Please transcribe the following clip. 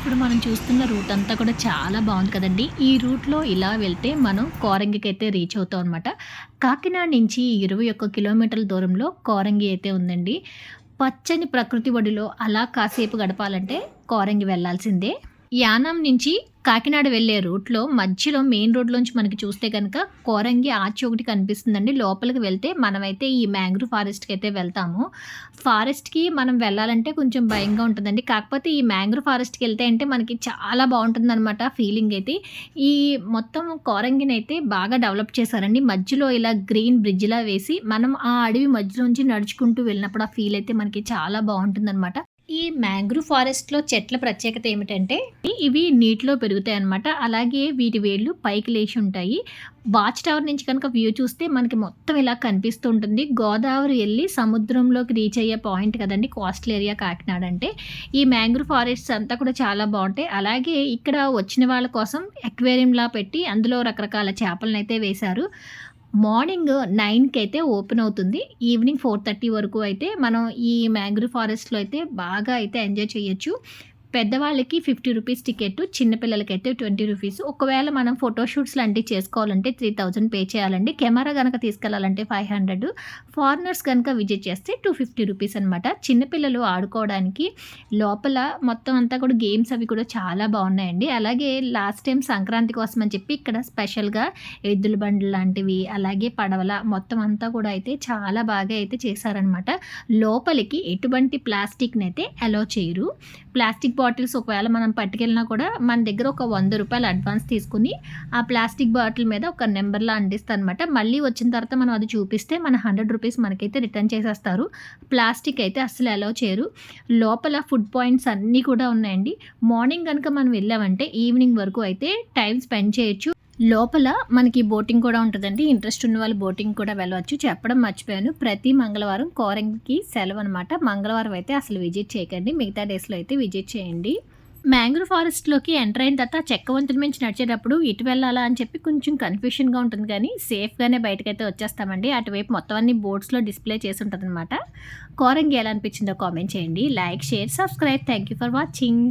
ఇప్పుడు మనం చూస్తున్న రూట్ అంతా కూడా చాలా బాగుంది కదండి. ఈ రూట్లో ఇలా వెళ్తే మనం కోరంగికి అయితే రీచ్ అవుతాం అనమాట కాకినాడ నుంచి ఇరవై ఒక్క కిలోమీటర్ల దూరంలో కోరంగి అయితే ఉందండి. పచ్చని ప్రకృతి ఒడిలో అలా కాసేపు గడపాలంటే కోరంగి వెళ్ళాల్సిందే యానం నుంచి కాకినాడ వెళ్ళే రూట్లో మధ్యలో మెయిన్ రోడ్లోంచి మనకి చూస్తే కనుక కోరంగి ఆచి ఒకటి కనిపిస్తుందండి. లోపలికి వెళ్తే మనమైతే ఈ మ్యాంగ్రూవ్ ఫారెస్ట్కి అయితే వెళ్తాము. ఫారెస్ట్కి మనం వెళ్ళాలంటే కొంచెం భయంగా ఉంటుందండి. కాకపోతే ఈ మ్యాంగ్రూవ్ ఫారెస్ట్కి వెళ్తే అంటే మనకి చాలా బాగుంటుంది అనమాట ఫీలింగ్ అయితే. ఈ మొత్తం కోరంగిని అయితే బాగా డెవలప్ చేశారండి. మధ్యలో ఇలా గ్రీన్ బ్రిడ్జ్లా వేసి మనం ఆ అడవి మధ్యలోంచి నడుచుకుంటూ వెళ్ళినప్పుడు ఆ ఫీల్ అయితే మనకి చాలా బాగుంటుంది ఈ మ్యాంగ్రూవ్ ఫారెస్ట్లో చెట్ల ప్రత్యేకత ఏమిటంటే ఇవి నీటిలో పెరుగుతాయి అన్నమాట. అలాగే వీటి వేళ్ళు పైకి లేచి ఉంటాయి. వాచ్ టవర్ నుంచి కనుక వ్యూ చూస్తే మనకి మొత్తం ఇలా కనిపిస్తూ ఉంటుంది. గోదావరి వెళ్ళి సముద్రంలోకి రీచ్ అయ్యే పాయింట్ కదండి కోస్టల్ ఏరియా కాకినాడ అంటే. ఈ మ్యాంగ్రూవ్ ఫారెస్ట్స్ అంతా కూడా చాలా బాగుంటాయి. అలాగే ఇక్కడ వచ్చిన వాళ్ళ కోసం ఎక్వేరియంలా పెట్టి అందులో రకరకాల చేపలను అయితే వేశారు. మార్నింగ్ నైన్కి అయితే ఓపెన్ అవుతుంది. ఈవినింగ్ ఫోర్ థర్టీ వరకు అయితే మనం ఈ మ్యాంగ్రూవ్ ఫారెస్ట్లో అయితే బాగా అయితే ఎంజాయ్ చేయొచ్చు. పెద్దవాళ్ళకి ఫిఫ్టీ రూపీస్ టికెట్ చిన్నపిల్లలకి అయితే ట్వంటీ రూపీస్. ఒకవేళ మనం ఫోటోషూట్స్ లాంటివి చేసుకోవాలంటే త్రీ థౌజండ్ పే చేయాలండి. కెమెరా కనుక తీసుకెళ్ళాలంటే ఫైవ్ హండ్రెడ్. ఫారినర్స్ కనుక విజిట్ చేస్తే టూ ఫిఫ్టీ రూపీస్ అనమాట చిన్నపిల్లలు ఆడుకోవడానికి లోపల మొత్తం అంతా కూడా గేమ్స్ అవి కూడా చాలా బాగున్నాయండి. అలాగే లాస్ట్ టైం సంక్రాంతి కోసం అని చెప్పి ఇక్కడ స్పెషల్గా ఎద్దుల బండ్లు లాంటివి అలాగే పడవల మొత్తం అంతా కూడా అయితే చాలా బాగా అయితే చేశారనమాట లోపలికి ఎటువంటి ప్లాస్టిక్ని అయితే అలో చేయరు. ప్లాస్టిక్ బాటిల్స్ ఒకవేళ మనం పట్టుకెళ్ళినా కూడా మన దగ్గర ఒక వంద రూపాయలు అడ్వాన్స్ తీసుకుని ఆ ప్లాస్టిక్ బాటిల్ మీద ఒక నెంబర్లా అందిస్తాను అనమాట మళ్ళీ వచ్చిన తర్వాత మనం అది చూపిస్తే మన హండ్రెడ్ రూపీస్ మనకైతే రిటర్న్ చేసేస్తారు. ప్లాస్టిక్ అయితే అస్సలు అలౌ చేయరు. లోపల ఫుడ్ పాయింట్స్ అన్నీ కూడా ఉన్నాయండి. మార్నింగ్ కనుక మనం వెళ్ళామంటే ఈవినింగ్ వరకు అయితే టైం స్పెండ్ చేయొచ్చు. లోపల మనకి బోటింగ్ కూడా ఉంటుందండి. ఇంట్రెస్ట్ ఉన్న వాళ్ళు బోటింగ్ కూడా వెళ్ళవచ్చు. చెప్పడం మర్చిపోయాను. ప్రతి మంగళవారం కోరంగికి సెలవు అనమాట మంగళవారం అయితే అసలు విజిట్ చేయకండి. మిగతా డేస్లో అయితే విజిట్ చేయండి. మ్యాంగ్రో ఫారెస్ట్లోకి ఎంటర్ అయిన తర్వాత చెక్కవంతుల నుంచి నడిచేటప్పుడు ఇటు వెళ్ళాలా అని చెప్పి కొంచెం కన్ఫ్యూషన్గా ఉంటుంది కానీ సేఫ్గానే బయటకైతే వచ్చేస్తామండి. అటువైపు మొత్తం అన్ని బోర్డ్స్లో డిస్ప్లే చేసి ఉంటుంది అనమాట కోరంగి ఎలా అనిపించిందో కామెంట్ చేయండి. Like share subscribe. Thank you for watching.